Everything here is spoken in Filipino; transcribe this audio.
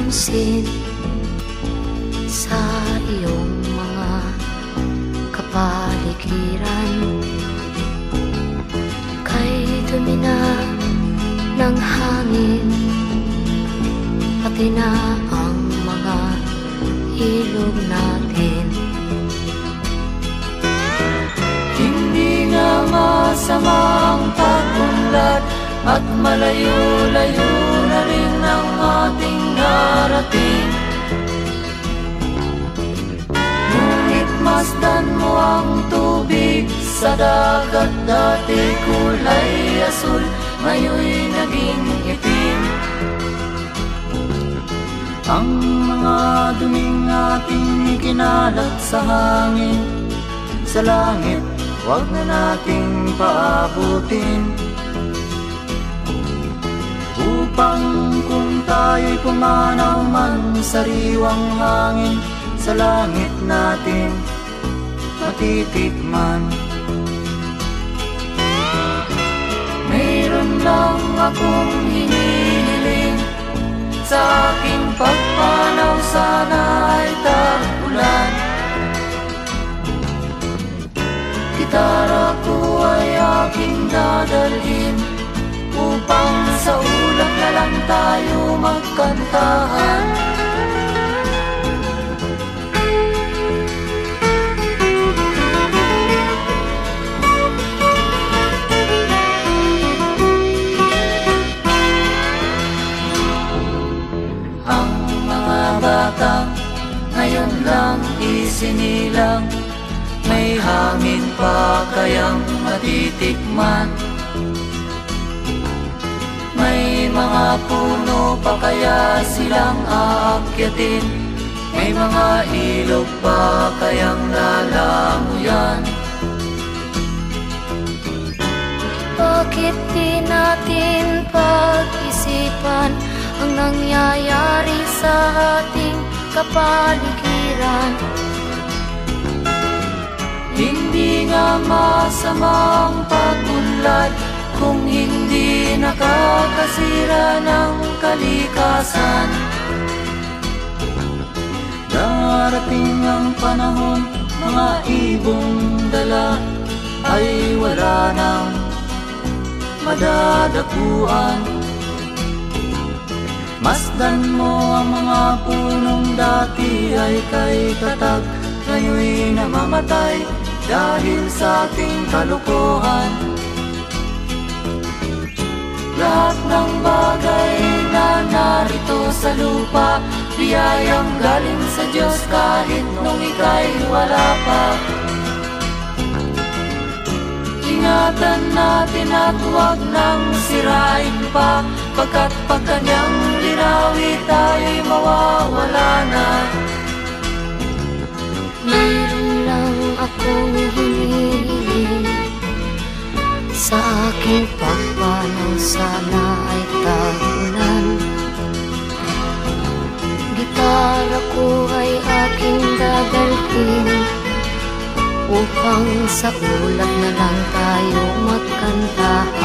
napapansin sa iyong mga kapaligiran. Kay dumi na ng hangin Pati na ang mga ilog natin. Hindi nga masama ang pagunlad At malayo-layo na rin ang ating narating Ngunit masdan mo ang tubig sa dagat Dati kulay asul, ngayon'y naging itim. Ang mga duming ating kinalat sa hangin Sa langit, wag na nating paabutin. Upang tayo'y pumanaw man Sariwang hangin sa langit natin Matitikman. Mayroon lang akong hinihiling Sa aking pagpanaw sana ay tagulan. Gitara ko ay aking dadalhin Upang sa ulap na lang tayo magkantahan. Ang mga batang ngayon lang isinilang May hangin pa kayang matitikman mga puno pa kaya silang aakyatin? May mga ilog pa kayang lalamuyan Bakit di natin pag-isipan Ang nangyayari sa ating kapaligiran? Hindi nga masama ang pagunlad Kung hindi nakakasira ng kalikasan. Darating ang panahon Mga ibong dala Ay wala nang madadapuan. Masdan mo ang mga punong dati ay kay tatag Ngayon'y namamatay dahil sa ating kalukuhan Lahat ng bagay na narito sa lupa Biyayang galing sa Diyos kahit nung ika'y wala pa. Ingatan natin at huwag nang sirain pa Pagkat pag kanyang linawi tayo'y mawawala na dadalhin Upang sa ulap na lang tayo magkantahan